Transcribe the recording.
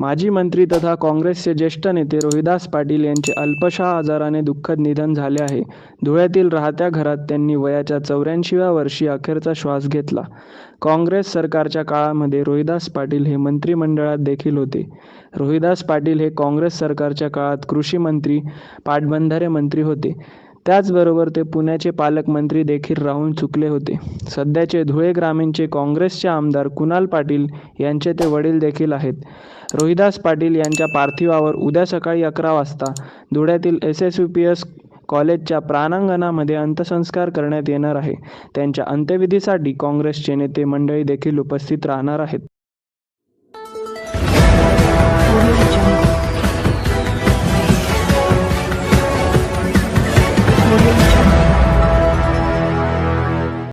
माजी मंत्री तथा काँग्रेसचे ज्येष्ठ नेते रोहिदास पाटील यांचे अल्पशा आजाराने दुःखद निधन झाले आहे. धुळ्यातील राहत्या घरात त्यांनी वयाच्या चौऱ्याऐंशीव्या वर्षी अखेरचा श्वास घेतला. काँग्रेस सरकारच्या काळामध्ये रोहिदास पाटील हे मंत्रिमंडळात देखील होते. रोहिदास पाटील हे काँग्रेस सरकारच्या काळात कृषी मंत्री पाटबंधारे मंत्री होते. त्याचबरोबर ते पुण्याचे पालकमंत्री देखील राहून चुकले होते. सध्याचे धुळे ग्रामीणचे काँग्रेसचे आमदार कुणाल पाटील यांचे ते वडील देखील आहेत. रोहिदास पाटील यांच्या पार्थिवावर उद्या सकाळी अकरा वाजता धुळ्यातील S S U P S कॉलेजच्या प्रांगणामध्ये अंत्यसंस्कार करण्यात येणार आहे. त्यांच्या अंत्यविधीसाठी काँग्रेसचे नेते मंडळी देखील उपस्थित राहणार आहेत. Audio.